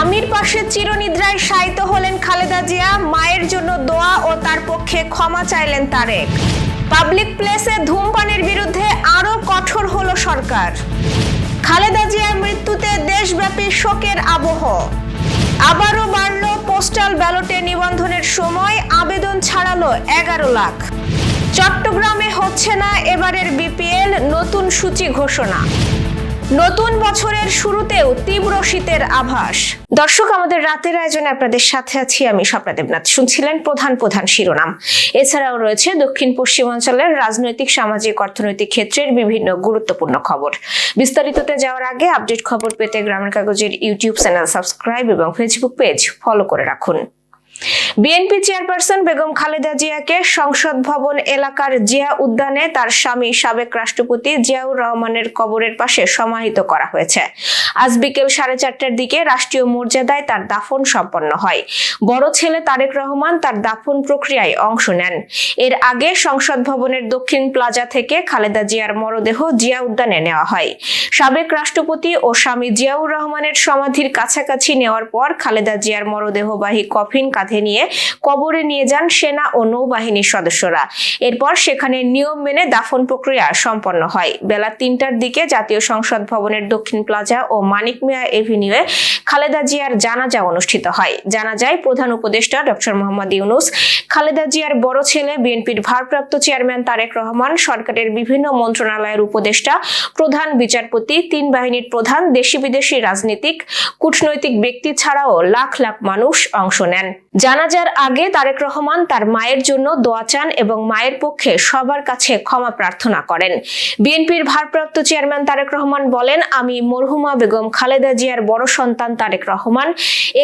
স্বামীর পাশে চিরনিদ্রায় শায়িত হলেন খালেদা জিয়া। মায়ের জন্য দোয়া ও তার পক্ষে ক্ষমা চাইলেন তারেক। পাবলিক প্লেসে ধূমপানের বিরুদ্ধে আরও কঠোর হলো সরকার। খালেদা জিয়ার মৃত্যুতে দেশব্যাপী শোকের আবহ। আবারও বাড়ল পোস্টাল ব্যালটে নিবন্ধনের সময়, আবেদন ছাড়ালো এগারো লাখ। চট্টগ্রামে হচ্ছে না এবারের বিপিএল, নতুন সূচি ঘোষণা। নতুন বছরের শুরুতেও তীব্র শীতের আভাস। দর্শক, আমাদের রাতের আয়োজনে আপনাদের সাথে আছি আমি স্বপ্না দেবনাথ। শুনছিলেন প্রধান প্রধান শিরোনাম। এছাড়াও রয়েছে দক্ষিণ পশ্চিমাঞ্চলের রাজনৈতিক, সামাজিক, অর্থনৈতিক ক্ষেত্রের বিভিন্ন গুরুত্বপূর্ণ খবর। বিস্তারিততে যাওয়ার আগে আপডেট খবর পেতে গ্রামের কাগজের ইউটিউব চ্যানেল সাবস্ক্রাইব এবং ফেসবুক পেজ ফলো করে রাখুন। বিএনপি চেয়ারপারসন বেগম খালেদা জিয়াকে সংসদ ভবন এলাকার জিয়া উদ্যানে তার স্বামী সাবেক রাষ্ট্রপতি জিয়াউর রহমানের কবরের পাশে সমাহিত করা হয়েছে। আজ বিকেল সাড়ে চারটার দিকে রাষ্ট্রীয় মর্যাদায় তার দাফন সম্পন্ন হয়। বড় ছেলে তারেক রহমান তার দাফন প্রক্রিয়ায় অংশ নেন। এর আগে সংসদ ভবনের দক্ষিণ প্লাজা থেকে খালেদা জিয়ার মরদেহ জিয়া উদ্যানে নেওয়া হয়। সাবেক রাষ্ট্রপতি ও স্বামী জিয়াউর রহমানের সমাধির কাছাকাছি নেওয়ার পর খালেদা জিয়ার মরদেহবাহী কফিন কাঁধে নিয়ে কবরে নিয়ে যান সেনা ও নৌবাহিনীর সদস্যরা। এরপর সেখানে নিয়ম মেনে দাফন প্রক্রিয়া সম্পন্ন হয়। বেলা তিনটার দিকে জাতীয় সংসদ ভবনের দক্ষিণ প্লাজা ও মানিক মিয়া এভিনিউয়ে খালেদা জিয়ার জানাজা অনুষ্ঠিত হয়। জানাজায় প্রধান উপদেষ্টা ডক্টর মোহাম্মদ ইউনুস, খালেদা জিয়ার বড় ছেলে, বিএনপির ভারপ্রাপ্ত চেয়ারম্যান তারেক রহমান, সরকারের বিভিন্ন মন্ত্রণালয়ের উপদেষ্টা, প্রধান বিচারপতি, তিন বাহিনীর প্রধান, দেশি বিদেশি রাজনীতিক, কূটনৈতিক ব্যক্তি ছাড়াও লাখ লাখ মানুষ অংশ নেন। জানাজার আগে তারেক রহমান তার মায়ের জন্য দোয়া চান এবং মায়ের পক্ষে সবার কাছে ক্ষমা প্রার্থনা করেন। বিএনপির ভারপ্রাপ্ত চেয়ারম্যান তারেক রহমান বলেন, আমি মরহুমা বেগম খালেদা জিয়ার বড় সন্তান তারেক রহমান।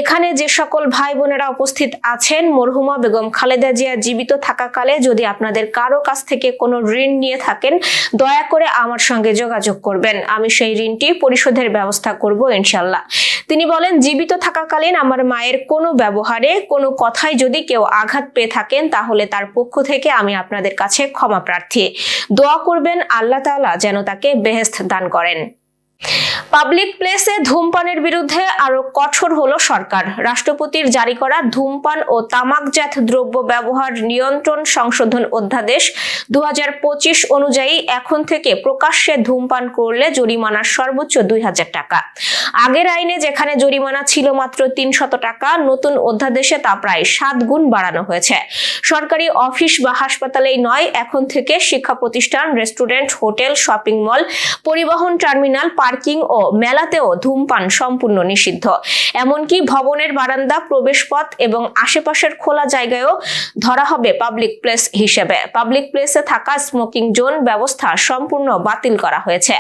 এখানে যে সকল ভাই বোনেরা উপস্থিত আছেন, মরহুমা বেগম খালেদা জিয়া জীবিত থাকাকালে যদি আপনাদের কারও কাছ থেকে কোনো ঋণ নিয়ে থাকেন, দয়া করে আমার সঙ্গে যোগাযোগ করবেন। আমি সেই ঋণটি পরিশোধের ব্যবস্থা করব ইনশাল্লাহ। তিনি বলেন, জীবিত থাকাকালীন আমার মায়ের কোনো ব্যবহারে, কোনো কথায় যদি কেউ আঘাত পেয়ে থাকেন, তাহলে তার পক্ষ থেকে আমি আপনাদের কাছে ক্ষমা প্রার্থী। দোয়া করবেন আল্লাহ তালা যেন তাকে বেহেস্ত দান করেন। পাবলিক প্লেসে ধূমপানের বিরুদ্ধে আরও কঠোর হলো সরকার। রাষ্ট্রপতির জারি করা ধূমপান ও তামাকজাত দ্রব্য ব্যবহার নিয়ন্ত্রণ সংশোধন অধ্যাদেশ দু অনুযায়ী এখন থেকে প্রকাশ্যে ধূমপান করলে জরিমানা সর্বোচ্চ দুই হাজার টাকা। আগের আইনে যেখানে জরিমানা ছিল মাত্র তিনশত টাকা, নতুন অধ্যাদেশে তা প্রায় সাত গুণ বাড়ানো হয়েছে। সরকারি অফিস বা হাসপাতালেই নয়, এখন থেকে শিক্ষা প্রতিষ্ঠান, রেস্টুরেন্ট, হোটেল, শপিং মল, পরিবহন টার্মিনাল পার্কিং ও মেলাতেও ধূমপান সম্পূর্ণ নিষিদ্ধ। এমনকি ভবনের বারান্দা, প্রবেশপথ এবং আশেপাশের খোলা জায়গায়ও ধরা হবে পাবলিক প্লেস হিসেবে। পাবলিক প্লেসে থাকা স্মোকিং জোন ব্যবস্থা সম্পূর্ণ বাতিল করা হয়েছে।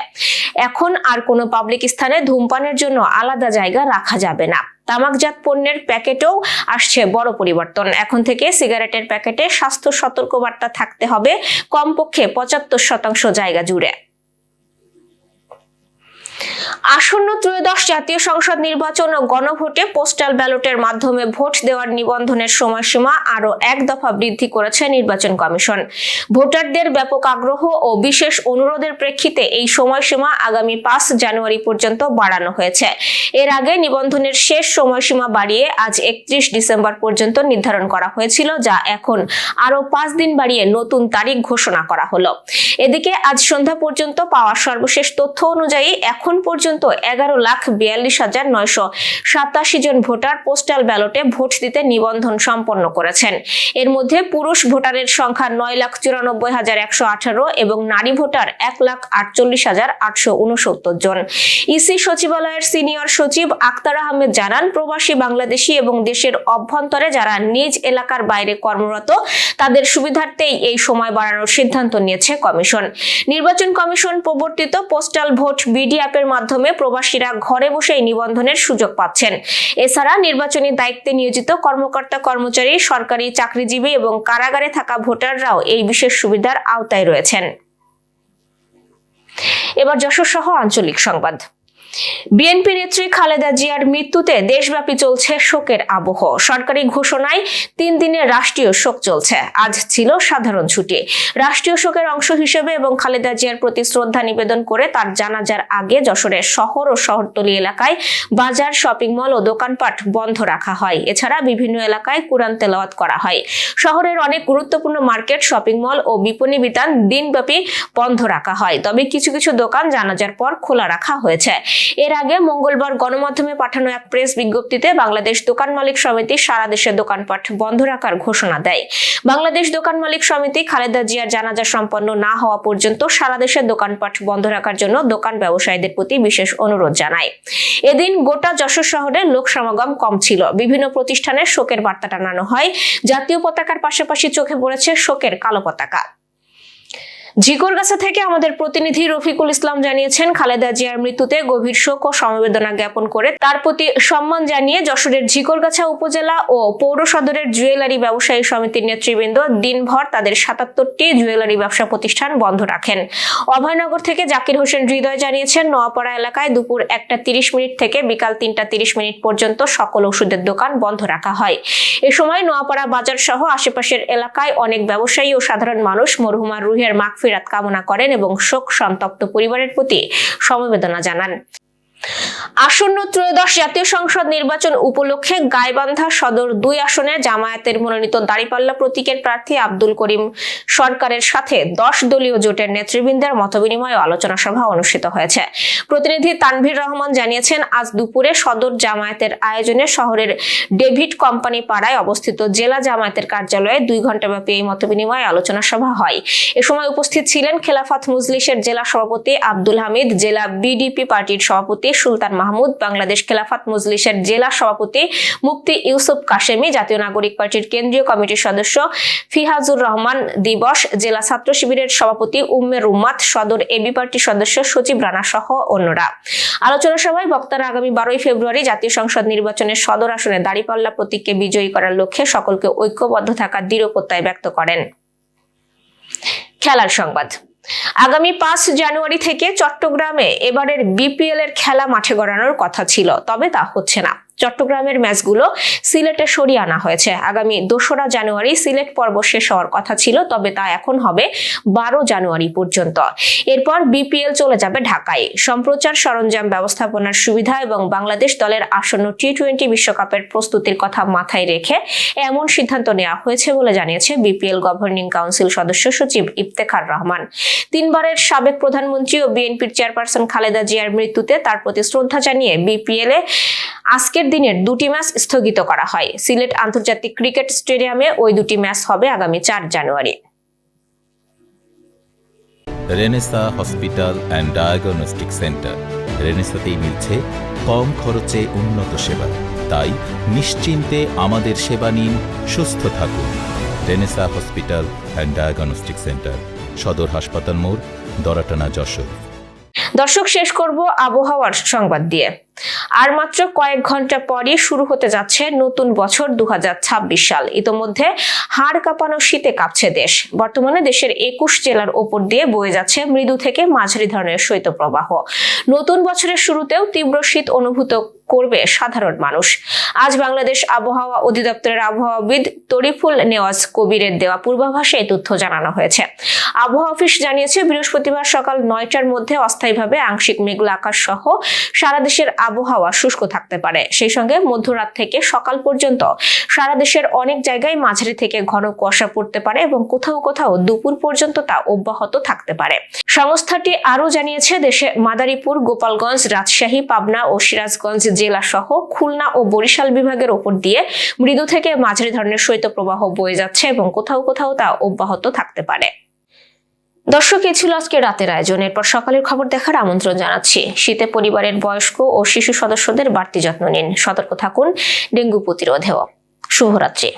এখন আর কোনো পাবলিক স্থানে ধূমপানের জন্য আলাদা জায়গা রাখা যাবে না। তামাকজাত পণ্যের প্যাকেটেও আসছে বড় পরিবর্তন। এখন থেকে সিগারেটের প্যাকেটে স্বাস্থ্য সতর্কবার্তা থাকতে হবে। কমপক্ষে পঁচাত্তর শতাংশ জায়গা জুড়ে। আসন্ন ত্রয়োদশ জাতীয় সংসদ নির্বাচন ও গণভোটে পোস্টাল ব্যালটের মাধ্যমে ভোট দেওয়ার নিবন্ধনের সময়সীমা আরও এক দফা বৃদ্ধি করেছে নির্বাচন কমিশন। ভোটারদের ব্যাপক আগ্রহ ও বিশেষ অনুরোধের প্রেক্ষিতে এই সময়সীমা আগামী পাঁচ জানুয়ারি পর্যন্ত বাড়ানো হয়েছে। এর আগে নিবন্ধনের শেষ সময়সীমা বাড়িয়ে আজ একত্রিশ ডিসেম্বর পর্যন্ত নির্ধারণ করা হয়েছিল, যা এখন আরও পাঁচ দিন বাড়িয়ে নতুন তারিখ ঘোষণা করা হলো। এদিকে আজ সন্ধ্যা পর্যন্ত পাওয়া সর্বশেষ তথ্য অনুযায়ী এখন পর্যন্ত এগারো লাখ বিয়াল্লিশ হাজার নয়শো সাতাশি জন ভোটার পোস্টাল ব্যালটে ভোট দিতে নিবন্ধন সম্পন্ন করেছেন। এর মধ্যে পুরুষ ভোটারের সংখ্যা নয় লাখ চুরানব্বই হাজার একশো আঠারো এবং নারী ভোটার এক লাখ আটচল্লিশ হাজার আটশো উনসত্তর জন। ইসি সচিবালয়ের সিনিয়র সচিব আক্তার আহমেদ জানান, প্রবাসী বাংলাদেশি এবং দেশের অভ্যন্তরে যারা নিজ এলাকার বাইরে কর্মরত, তাদের সুবিধার্থেই এই সময় বাড়ানোর সিদ্ধান্ত নিয়েছে কমিশন। নির্বাচন কমিশন প্রবর্তিত পোস্টাল ভোট বিডি অ্যাপের মাধ্যমে প্রবাসীরা ঘরে বসেই নিবন্ধনের সুযোগ পাচ্ছেন। এছাড়া নির্বাচনী দায়িত্বে নিয়োজিত কর্মকর্তা কর্মচারী, সরকারি চাকরিজীবী এবং কারাগারে থাকা ভোটাররাও এই বিশেষ সুবিধার আওতায় রয়েছেন। এবার যশোর সহ আঞ্চলিক সংবাদ। বিএনপি নেত্রী খালেদা জিয়ার মৃত্যুতে দেশব্যাপী চলছে শোকের আবহ। সরকারি ঘোষণায় তিন দিনের রাষ্ট্রীয় শোক চলছে। আজ ছিল সাধারণ ছুটি। রাষ্ট্রীয় শোকের অংশ হিসেবে এবং খালেদা জিয়ার প্রতি শ্রদ্ধা নিবেদন করে তার জানাজার আগে যশোরের শহর ও শহরতলি এলাকায় বাজার, শপিং মল ও দোকানপাট বন্ধ রাখা হয়। এছাড়া বিভিন্ন এলাকায় কোরআন তেলাওয়াত করা হয়। শহরের অনেক গুরুত্বপূর্ণ মার্কেট, শপিং মল ও বিপণী বিতান দিনব্যাপী বন্ধ রাখা হয়। তবে কিছু কিছু দোকান জানাজার পর খোলা রাখা হয়েছে। এর আগে মঙ্গলবার গণমাধ্যমে পাঠানো এক প্রেস বিজ্ঞপ্তিতে বাংলাদেশ দোকান মালিক সমিতি সারা দেশে দোকানপাট বন্ধ রাখার ঘোষণা দেয়। বাংলাদেশ দোকান মালিক সমিতি খালেদা জিয়ার জানাজা সম্পন্ন না হওয়া পর্যন্ত সারা দেশে দোকানপাট বন্ধ রাখার জন্য দোকান ব্যবসায়ীদের প্রতি বিশেষ অনুরোধ জানায়। এদিন গোটা যশোর শহরে লোক সমাগম কম ছিল। বিভিন্ন প্রতিষ্ঠানে শোকের বার্তা টানানো হয়। জাতীয় পতাকার পাশাপাশি চোখে পড়েছে শোকের কালো পতাকা। ঝিকরগাছা থেকে আমাদের প্রতিনিধি রফিকুল ইসলাম জানিয়েছেন, খালেদা জিয়ার মৃত্যুতে গভীর শোক ও সমবেদনা জ্ঞাপন করে তার প্রতি সম্মান জানিয়ে যশোরের ঝিকরগাছা উপজেলা ও পৌর সদরের জুয়েলারি ব্যবসায়ী সমিতির নেতৃবৃন্দ দিনভর তাদের সাতাত্তরটি জুয়েলারি ব্যবসা প্রতিষ্ঠান বন্ধ রাখেন। অভয়নগর থেকে জাকির হোসেন হৃদয় জানিয়েছেন, নোয়াপাড়া এলাকায় দুপুর একটা তিরিশ মিনিট থেকে বিকাল তিনটা তিরিশ মিনিট পর্যন্ত সকল ওষুধের দোকান বন্ধ রাখা হয়। এ সময় নোয়াপাড়া বাজার সহ আশেপাশের এলাকায় অনেক ব্যবসায়ী ও সাধারণ মানুষ মরহুমার রুহের মাখ ফেরাত কামনা করেন এবং শোক সন্তপ্ত পরিবারের প্রতি সমবেদনা জানান। আসন্ন ত্রয়োদশ জাতীয় সংসদ নির্বাচন উপলক্ষে গাইবান্ধা সদর দুই আসনে জামায়াতের মনোনীত দাঁড়িপাল্লা প্রতীকের প্রার্থী আব্দুল করিম সরকারের সাথে দশ দলীয় জোটের নেতৃবৃন্দের মতবিনিময় আলোচনা সভা অনুষ্ঠিত হয়েছে। প্রতিনিধি তানভীর রহমান জানিয়েছেন, আজ দুপুরে সদর জামায়াতের আয়োজনে শহরের ডেভিড কোম্পানি পাড়ায় অবস্থিত জেলা জামায়াতের কার্যালয়ে দুই ঘণ্টাব্যাপী এই মতবিনিময় আলোচনা সভা হয়। এ সময় উপস্থিত ছিলেন খেলাফত মুজলিসের জেলা সভাপতি আব্দুল হামিদ, জেলা বিডিপি পার্টির সভাপতি সুলতান মাহমুদ, বাংলাদেশ খেলাফত মজলিসের জেলা সভাপতি মুফতি ইউসুফ কাশেমি, জাতীয় নাগরিক পার্টির কেন্দ্রীয় কমিটির সদস্য ফিহাজুর রহমান দিবস, জেলা ছাত্র শিবিরের সভাপতি উম্মের উম্মাদ সদর এবি পার্টির সদস্য সচিব রানা সহ অন্যরা। আলোচনা সভায় বক্তারা আগামী বারোই ফেব্রুয়ারি জাতীয় সংসদ নির্বাচনের সদর আসনে দাঁড়িপাল্লা প্রতীককে বিজয়ী করার লক্ষ্যে সকলকে ঐক্যবদ্ধ থাকার দৃঢ় প্রত্যয় ব্যক্ত করেন। খেলার সংবাদ। আগামী পাঁচ জানুয়ারি থেকে চট্টগ্রামে এবারের বিপিএল এর খেলা মাঠে গড়ানোর কথা ছিল, তবে তা হচ্ছে না। চট্টগ্রামের ম্যাচগুলো সিলেটে সরিয়ে আনা হয়েছে। আগামী দোসরা জানুয়ারি সিলেট পর্ব শেষ হওয়ার কথা ছিল, তবে তা এখন হবে বারো জানুয়ারি পর্যন্ত। এরপর বিপিএল চলে যাবে ঢাকায়। সম্প্রচার সরঞ্জাম ব্যবস্থাপনার সুবিধা এবং বাংলাদেশ দলের আসন্ন টি টোয়েন্টি বিশ্বকাপের প্রস্তুতির কথা মাথায় রেখে এমন সিদ্ধান্ত নেওয়া হয়েছে বলে জানিয়েছে বিপিএল গভর্নিং কাউন্সিল সদস্য সচিব ইফতেখার রহমান। তিনবারের সাবেক প্রধানমন্ত্রী ও বিএনপির চেয়ারপারসন খালেদা জিয়ার মৃত্যুতে তার প্রতি শ্রদ্ধা জানিয়ে বিপিএল এ আজকের দিনের দুটি ম্যাচ স্থগিত করা হয়। সিলেট আন্তর্জাতিক ক্রিকেট স্টেডিয়ামে ওই দুটি ম্যাচ হবে আগামী চার জানুয়ারি। Renaissance hospital and diagnostic centre. রেনেসাতেই মিলছে কম খরচে উন্নত সেবা। তাই নিশ্চিন্তে আমাদের সেবা নিন সুস্থ থাকুন। Renaissance hospital and diagnostic centre সদর হাসপাতাল মোড় দরাটানা যশোর। দর্শক শেষ করব আবহাওয়ার সংবাদ দিয়ে। আর মাত্র কয়েক ঘণ্টা পরই শুরু হতে যাচ্ছে নতুন বছর দু হাজার ছাব্বিশ সাল। ইতোমধ্যে হাড় কাঁপানো শীতে কাঁপছে দেশ। বর্তমানে দেশের একুশ জেলার ওপর দিয়ে বয়ে যাচ্ছে মৃদু থেকে মাঝারি ধরনের শৈত্যপ্রবাহ। নতুন বছরের শুরুতেও তীব্র শীত অনুভূত করবে সাধারণ মানুষ। আজ বাংলাদেশ আবহাওয়া অধিদপ্তরের আবহাওয়াবিদ তরিফুল নেওয়াজ কবিরের দেওয়া পূর্বাভাসে এই তথ্য জানানো হয়েছে। আবহাওয়া অফিস জানিয়েছে, বৃহস্পতিবার সকাল নয়টার মধ্যে অস্থায়ীভাবে আংশিক মেঘলা আকাশ সহ সারা দেশের আবহাওয়া শুষ্ক থাকতে পারে। সেই সঙ্গে মধ্যরাত থেকে সকাল পর্যন্ত সারা দেশের অনেক জায়গায় মাঝারি থেকে ঘন কুয়াশা পড়তে পারে এবং কোথাও কোথাও দুপুর পর্যন্ত তা অব্যাহত থাকতে পারে। সংস্থাটি আরও জানিয়েছে, দেশে মাদারীপুর, গোপালগঞ্জ, রাজশাহী, পাবনা ও সিরাজগঞ্জ জেলা সহ খুলনা ও বরিশাল বিভাগের ওপর দিয়ে মৃদু থেকে মাঝারি ধরনের শৈত্যপ্রবাহ বয়ে যাচ্ছে এবং কোথাও কোথাও তা অব্যাহত থাকতে পারে। দর্শক এ ছিল আজকে রাতের আয়োজন। এরপর সকালের খবর দেখার আমন্ত্রণ জানাচ্ছি। শীতে পরিবারের বয়স্ক ও শিশু সদস্যদের বাড়তি যত্ন নিন। সতর্ক থাকুন ডেঙ্গু প্রতিরোধেও। শুভরাত্রি।